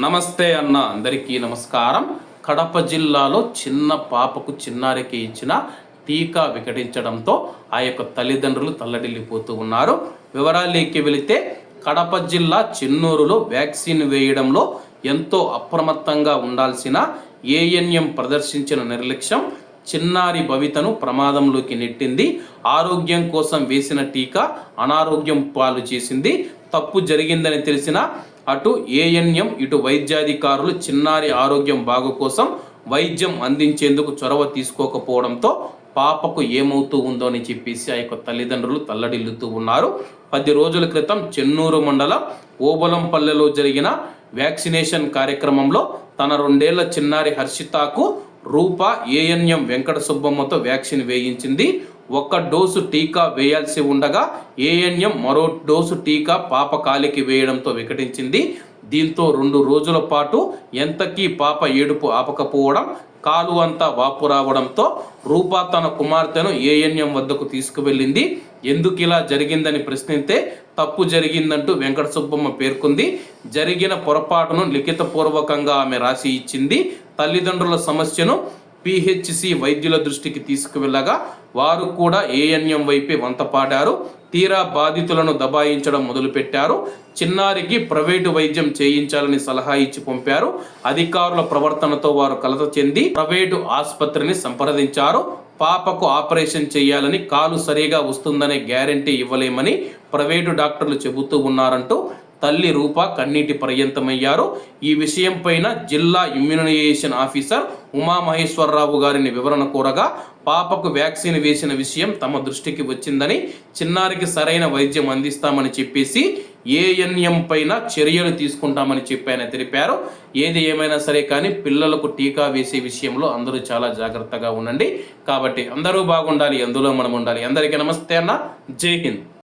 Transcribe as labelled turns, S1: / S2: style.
S1: నమస్తే అన్న అందరికీ నమస్కారం. కడప జిల్లాలో చిన్న పాపకు చిన్నారికి ఇచ్చిన టీకా వికటించడంతో ఆ యొక్క తల్లిదండ్రులు తల్లడిల్లిపోతూ ఉన్నారు. వివరాలేకి వెళితే కడప జిల్లా చెన్నూరులో వ్యాక్సిన్ వేయడంలో ఎంతో అప్రమత్తంగా ఉండాల్సిన ఏఎన్ఎం ప్రదర్శించిన నిర్లక్ష్యం చిన్నారి భవితను ప్రమాదంలోకి నెట్టింది. ఆరోగ్యం కోసం వేసిన టీకా అనారోగ్యం పాలు చేసింది. తప్పు జరిగిందని తెలిసిన అటు ఏఎన్ఎం ఇటు వైద్యాధికారులు చిన్నారి ఆరోగ్యం బాగు కోసం వైద్యం అందించేందుకు చొరవ తీసుకోకపోవడంతో పాపకు ఏమవుతూ ఉందో అని చెప్పేసి ఆ యొక్క తల్లిదండ్రులు తల్లడిల్లుతూ ఉన్నారు. పది రోజుల క్రితం చెన్నూరు మండలం ఓబలంపల్లెలో జరిగిన వ్యాక్సినేషన్ కార్యక్రమంలో తన రెండేళ్ళ చిన్నారి హర్షితాకు రూప ఏఎన్ఎం వెంకట సుబ్బమ్మతో వ్యాక్సిన్ వేయించింది. ఒక్క డోసు టీకా వేయాల్సి ఉండగా ఏఎన్ఎం మరో డోసు టీకా పాప కాలికి వేయడంతో వికటించింది. దీంతో రెండు రోజుల పాటు ఎంతకీ పాప ఏడుపు ఆపకపోవడం కాలు అంతా వాపు రావడంతో రూపా తన కుమార్తెను ఏఎన్ఎం వద్దకు తీసుకువెళ్ళింది. ఎందుకు ఇలా జరిగిందని ప్రశ్నిస్తే తప్పు జరిగిందంటూ వెంకట సుబ్బమ్మ పేర్కొంది. జరిగిన పొరపాటును లిఖితపూర్వకంగా ఆమె రాసి ఇచ్చింది. తల్లిదండ్రుల సమస్యను పిహెచ్సి వైద్యుల దృష్టికి తీసుకువెళ్ళగా వారు కూడా ఏఎన్ఎం వైపే వంతపాడారు. తీరా బాధితులను దబాయించడం మొదలుపెట్టారు. చిన్నారికి ప్రైవేటు వైద్యం చేయించాలని సలహా ఇచ్చి పంపారు. అధికారుల ప్రవర్తనతో వారు కలత చెంది ప్రైవేటు ఆసుపత్రిని సంప్రదించారు. పాపకు ఆపరేషన్ చేయాలని కాలు సరిగా వస్తుందనే గ్యారంటీ ఇవ్వలేమని ప్రైవేటు డాక్టర్లు చెబుతూ ఉన్నారంటూ తల్లి రూప కన్నీటి పర్యంతమయ్యారు. ఈ విషయంపైన జిల్లా ఇమ్యునైజేషన్ ఆఫీసర్ ఉమామహేశ్వరరావు గారిని వివరణ కోరగా పాపకు వ్యాక్సిన్ వేసిన విషయం తమ దృష్టికి వచ్చిందని చిన్నారికి సరైన వైద్యం అందిస్తామని చెప్పేసి ఏఎన్ఎం పైన చర్యలు తీసుకుంటామని చెప్పాయని తెలిపారు. ఏది ఏమైనా సరే కానీ పిల్లలకు టీకా వేసే విషయంలో అందరూ చాలా జాగ్రత్తగా ఉండండి. కాబట్టి అందరూ బాగుండాలి అందులో మనం ఉండాలి. అందరికీ నమస్తే అన్న. జై హింద్.